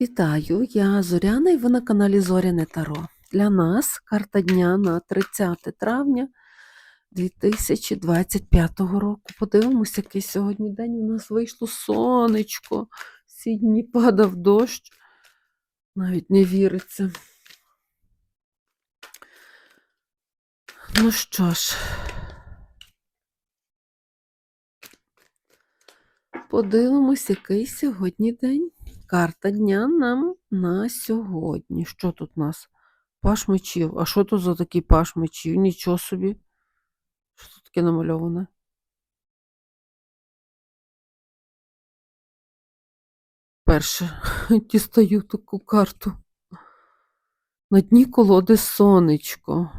Вітаю, я Зоряна і ви на каналі Зоряне Таро. Для нас карта дня на 30 травня 2025 року. Подивимось, який сьогодні день. У нас вийшло сонечко. Всі дні падав дощ. Навіть не віриться. Ну що ж, подивимось, який сьогодні день. Карта дня нам на сьогодні. Що тут у нас? Паш мечів. А що тут за такий паш мечів? Нічого собі. Що тут таке намальоване? Перше дістаю таку карту. На дні колоди сонечко.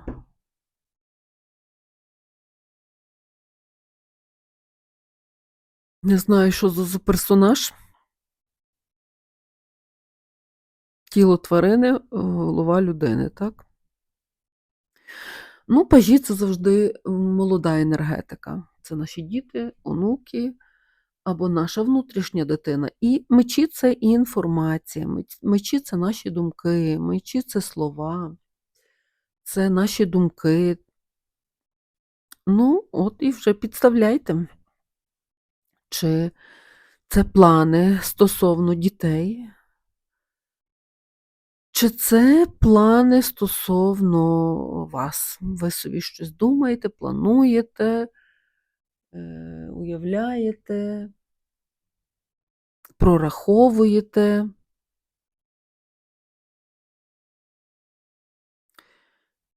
Не знаю, що за персонаж. Тіло тварини, голова людини, так? Ну, пажі це завжди молода енергетика. Це наші діти, онуки або наша внутрішня дитина. І мечі це інформація, мечі це наші думки, мечі це слова, це наші думки. Ну, от і вже підставляйте, чи це плани стосовно дітей. Чи це плани стосовно вас? Ви собі щось думаєте, плануєте, е, уявляєте, прораховуєте?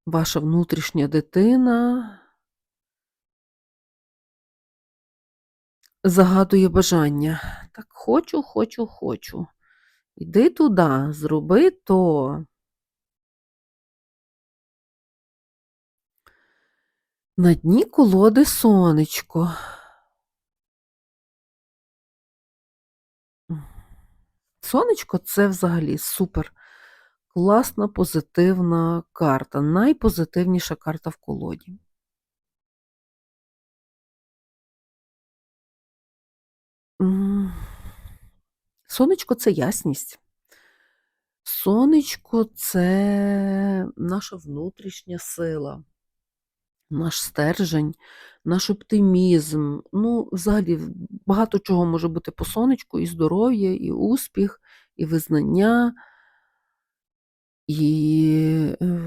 Ваша внутрішня дитина загадує бажання. Так, хочу, хочу, хочу. Іди туди, зроби то. На дні колоди сонечко. Сонечко це взагалі супер класна, позитивна карта. Найпозитивніша карта в колоді. Сонечко це ясність. Сонечко це наша внутрішня сила, наш стержень, наш оптимізм. Ну, взагалі, багато чого може бути по сонечку, і здоров'я, і успіх, і визнання, і е,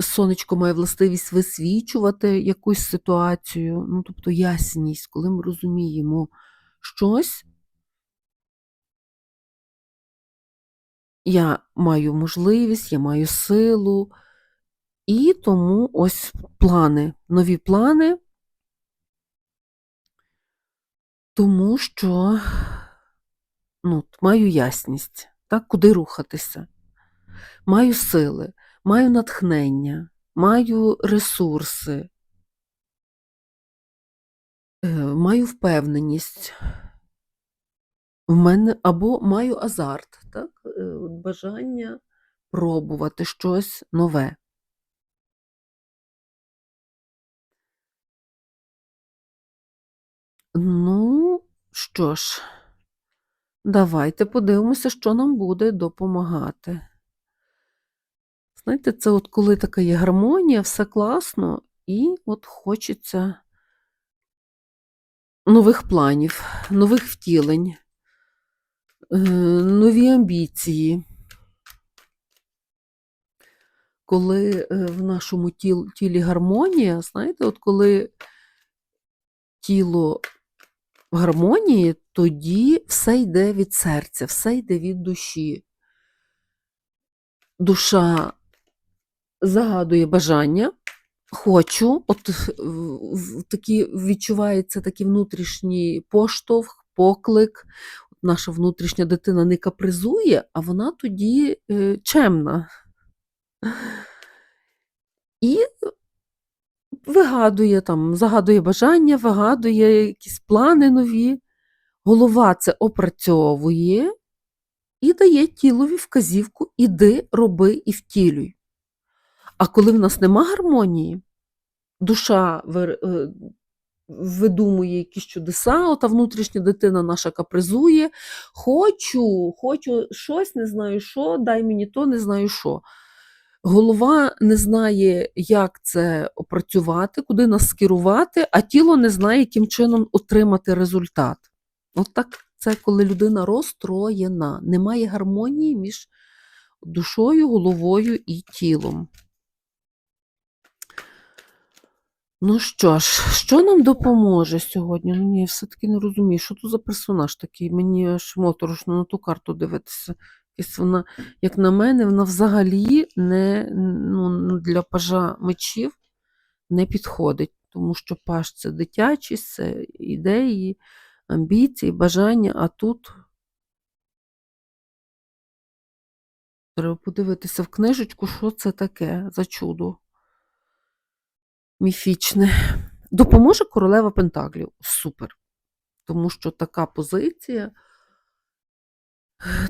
сонечко має властивість висвічувати якусь ситуацію, ну, тобто ясність, коли ми розуміємо щось. Я маю можливість, я маю силу, і тому ось плани, нові плани, тому що ну, маю ясність, так, куди рухатися. Маю сили, маю натхнення, маю ресурси, маю впевненість. В мене або маю азарт, так? Е, бажання пробувати щось нове. Ну, що ж, давайте подивимося, що нам буде допомагати. Знаєте, це от коли така є гармонія, все класно, і от хочеться нових планів, нових втілень. Е, нові амбіції. Коли е, в нашому тіл, тілі гармонія, знаєте, от коли тіло в гармонії, тоді все йде від серця, все йде від душі. Душа загадує бажання, хочу, от такі відчувається такий внутрішній поштовх, поклик наша внутрішня дитина не капризує, а вона тоді е, чемна. І вигадує там, загадує бажання, вигадує якісь плани нові. Голова це опрацьовує і дає тілові вказівку іди, роби і втілюй. А коли в нас нема гармонії, душа е, видумує якісь чудеса, ота внутрішня дитина наша капризує. Хочу, хочу щось, не знаю що, дай мені то, не знаю що. Голова не знає, як це опрацювати, куди нас скерувати, а тіло не знає, яким чином отримати результат. От так це коли людина розстроєна, немає гармонії між душою, головою і тілом. Ну що ж, що нам допоможе сьогодні? Ну, ні, я все-таки не розумію, що тут за персонаж такий. Мені аж моторошно на ту карту дивитися. Якась вона, як на мене, вона взагалі не ну, для пажа мечів не підходить, тому що паж це дитячість, це ідеї, амбіції, бажання, а тут треба подивитися в книжечку, що це таке за чудо міфічне. Допоможе королева Пентаклів. Супер. Тому що така позиція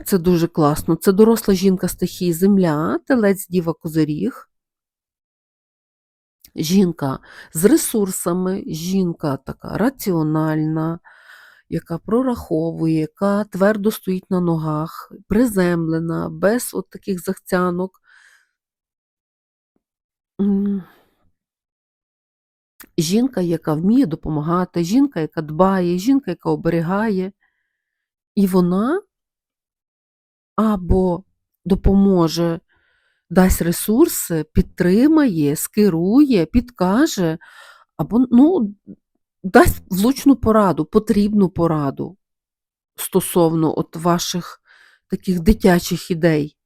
це дуже класно. Це доросла жінка стихії Земля, телець Діва Козиріг. Жінка з ресурсами, жінка така раціональна, яка прораховує, яка твердо стоїть на ногах, приземлена, без от таких захцянок. Жінка, яка вміє допомагати, жінка, яка дбає, жінка, яка оберігає. І вона або допоможе, дасть ресурси, підтримає, скерує, підкаже, або ну, дасть влучну пораду, потрібну пораду стосовно от ваших таких дитячих ідей.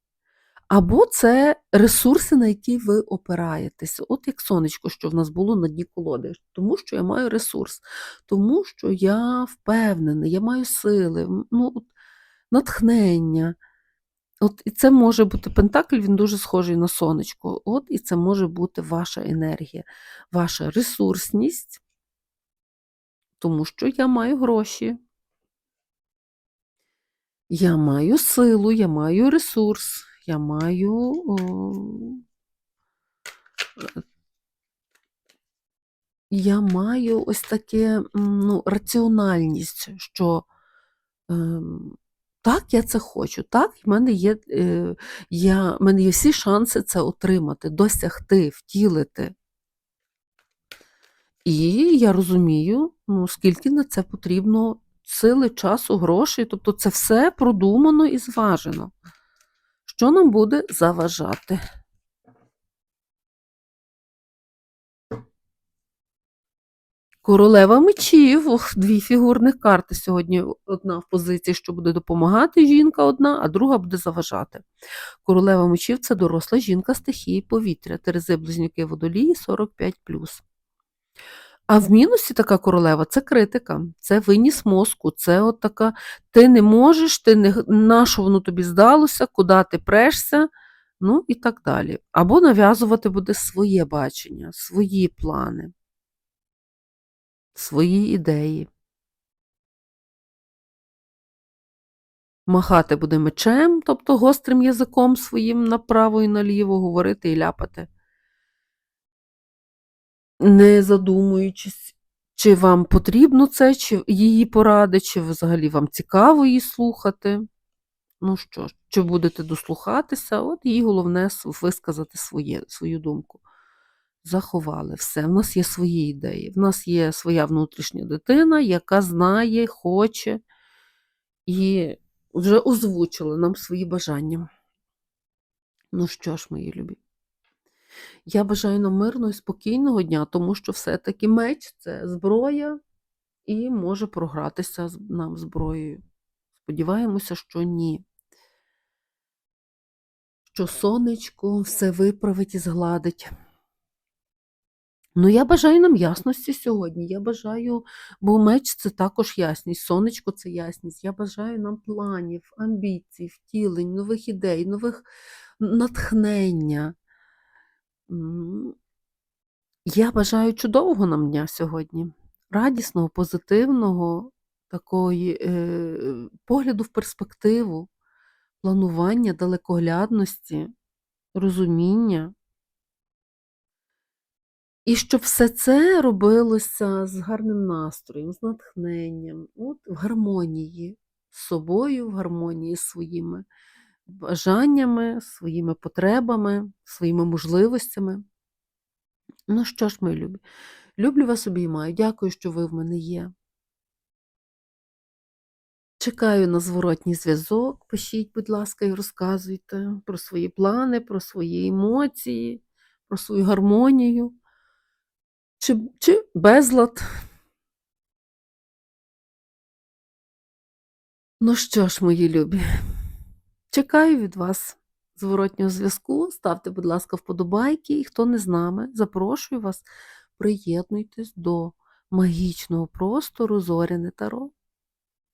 Або це ресурси, на які ви опираєтеся. От як сонечко, що в нас було на дні колоди. Тому що я маю ресурс, тому що я впевнений, я маю сили, ну, от, натхнення. От І це може бути Пентакль, він дуже схожий на сонечко. От І це може бути ваша енергія, ваша ресурсність, тому що я маю гроші. Я маю силу, я маю ресурс, я маю. Я маю ось таке ну, раціональність, що. Е, так, я це хочу. Так, в мене є е, я, в мене є всі шанси це отримати, досягти, втілити. І я розумію, ну, скільки на це потрібно сили, часу, грошей. Тобто це все продумано і зважено. Що нам буде заважати? Королева мечів, ох, дві фігурних карти сьогодні. Одна в позиції, що буде допомагати жінка одна, а друга буде заважати. Королева мечів це доросла жінка стихії повітря, Терези близнюки водолії 45. А в мінусі така королева це критика, це виніс мозку, це от така ти не можеш, ти не на що воно тобі здалося, куди ти прешся, ну і так далі. Або нав'язувати буде своє бачення, свої плани свої ідеї. Махати буде мечем, тобто гострим язиком своїм направо і наліво, говорити і ляпати, не задумуючись, чи вам потрібно це, чи її поради, чи взагалі вам цікаво її слухати. Ну що ж, чи будете дослухатися, от їй головне висказати своє, свою думку заховали все. В нас є свої ідеї. В нас є своя внутрішня дитина, яка знає, хоче і вже озвучила нам свої бажання. Ну що ж, мої любі? Я бажаю нам мирного і спокійного дня, тому що все-таки меч це зброя і може програтися нам зброєю. Сподіваємося, що ні. Що сонечко все виправить і згладить. Ну, я бажаю нам ясності сьогодні. Я бажаю, бо меч це також ясність, сонечко це ясність. Я бажаю нам планів, амбіцій, втілень, нових ідей, нових натхнення. Я бажаю чудового нам дня сьогодні, радісного, позитивного, такої е, погляду в перспективу, планування, далекоглядності, розуміння. І щоб все це робилося з гарним настроєм, з натхненням, от в гармонії з собою, в гармонії з своїми бажаннями, своїми потребами, своїми можливостями. Ну що ж, мої любі, люблю вас обіймаю. Дякую, що ви в мене є. Чекаю на зворотній зв'язок. Пишіть, будь ласка, і розказуйте про свої плани, про свої емоції, про свою гармонію чи, чи безлад. Ну що ж, мої любі, чекаю від вас зворотнього зв'язку. Ставте, будь ласка, вподобайки. І хто не з нами, запрошую вас, приєднуйтесь до магічного простору Зоряне Таро.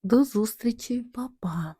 До зустрічі, Па-па!